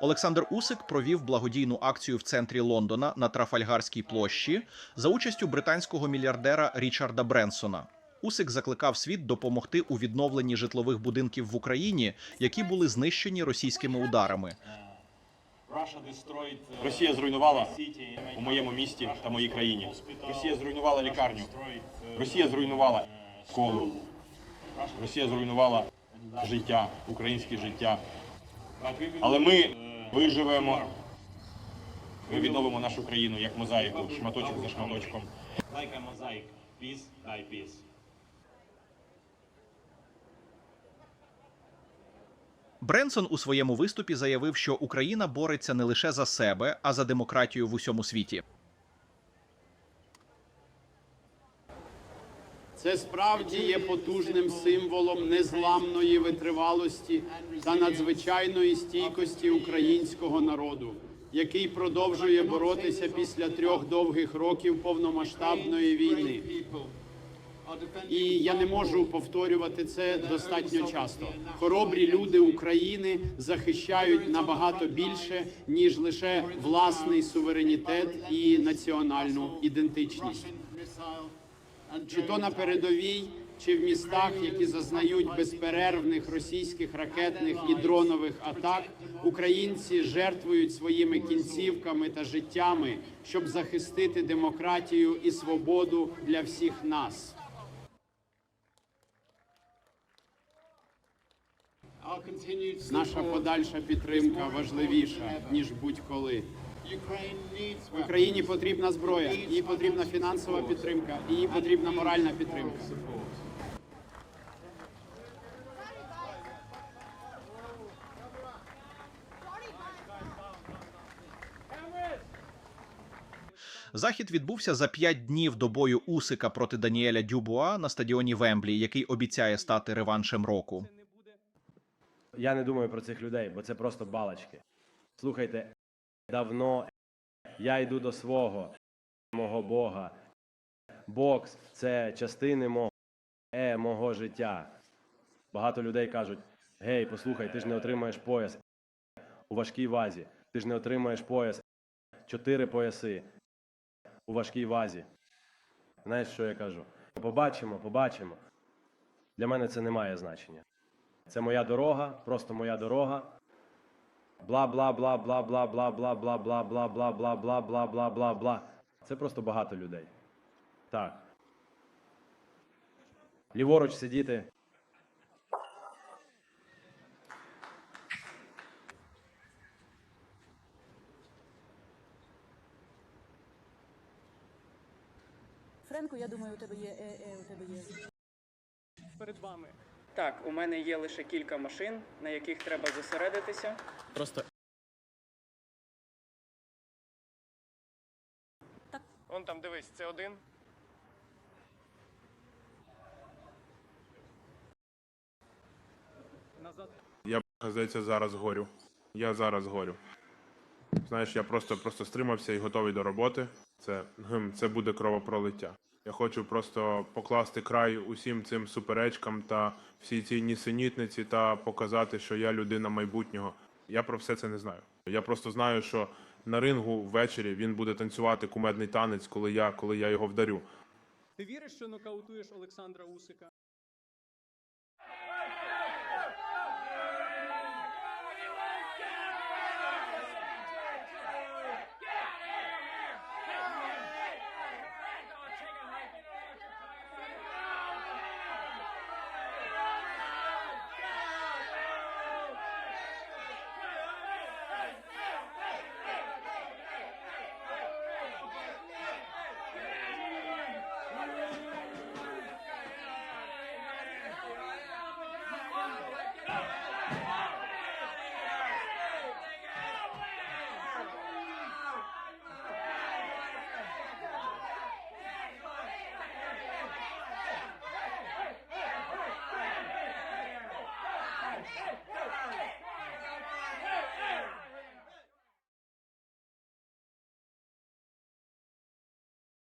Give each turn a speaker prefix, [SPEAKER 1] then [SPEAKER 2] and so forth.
[SPEAKER 1] Олександр Усик провів благодійну акцію в центрі Лондона на Трафальгарській площі за участю британського мільярдера Річарда Бренсона. Усик закликав світ допомогти у відновленні житлових будинків в Україні, які були знищені російськими ударами.
[SPEAKER 2] Росія зруйнувала у моєму місті та моїй країні. Росія зруйнувала лікарню. Росія зруйнувала школу. Росія зруйнувала життя, українське життя. Але ми виживемо. Ми відновимо нашу країну як мозаїку, шматочок за шматочком.
[SPEAKER 3] like a mosaic, piece by piece.
[SPEAKER 1] Бренсон у своєму виступі заявив, що Україна бореться не лише за себе, а за демократію в усьому світі.
[SPEAKER 4] Це справді є потужним символом незламної витривалості та надзвичайної стійкості українського народу, який продовжує боротися після трьох довгих років повномасштабної війни. І я не можу повторювати це достатньо часто. Хоробрі люди України захищають набагато більше ніж лише власний суверенітет і національну ідентичність чи то на передовій, чи в містах, які зазнають безперервних російських ракетних і дронових атак, українці жертвують своїми кінцівками та життями, щоб захистити демократію і свободу для всіх нас. Наша подальша підтримка важливіша ніж будь-коли. Україні потрібна зброя, їй потрібна фінансова підтримка, і їй потрібна моральна підтримка.
[SPEAKER 1] Захід відбувся за п'ять днів до бою Усика проти Даніеля Дюбуа на стадіоні Вемблі, який обіцяє стати реваншем року.
[SPEAKER 5] Я не думаю про цих людей, бо це просто балачки. Слухайте, давно я йду до свого мого Бога. Бокс це частини мого, е, мого життя. Багато людей кажуть: гей, послухай, ти ж не отримаєш пояс у важкій вазі. Ти ж не отримаєш пояс. Чотири пояси у важкій вазі. Знаєш, що я кажу? Побачимо, побачимо. Для мене це не має значення. Це моя дорога, просто моя дорога. Бла бла бла бла бла бла бла бла бла бла бла бла бла бла бла бла бла. Це просто багато людей. Так. Ліворуч сидіти.
[SPEAKER 6] Френко, я думаю, у тебе є. Е, е, у тебе є.
[SPEAKER 7] перед вами.
[SPEAKER 8] Так, у мене є лише кілька машин, на яких треба зосередитися.
[SPEAKER 7] Просто. Вон там дивись, це один. Назад.
[SPEAKER 9] Я здається зараз горю. Я зараз горю. Знаєш, я просто просто стримався і готовий до роботи. Це гм, це буде кровопролиття. Я хочу просто покласти край усім цим суперечкам та всій цій нісенітниці та показати, що я людина майбутнього. Я про все це не знаю. Я просто знаю, що на рингу ввечері він буде танцювати кумедний танець, коли я коли я його вдарю.
[SPEAKER 7] Ти віриш, що нокаутуєш Олександра Усика?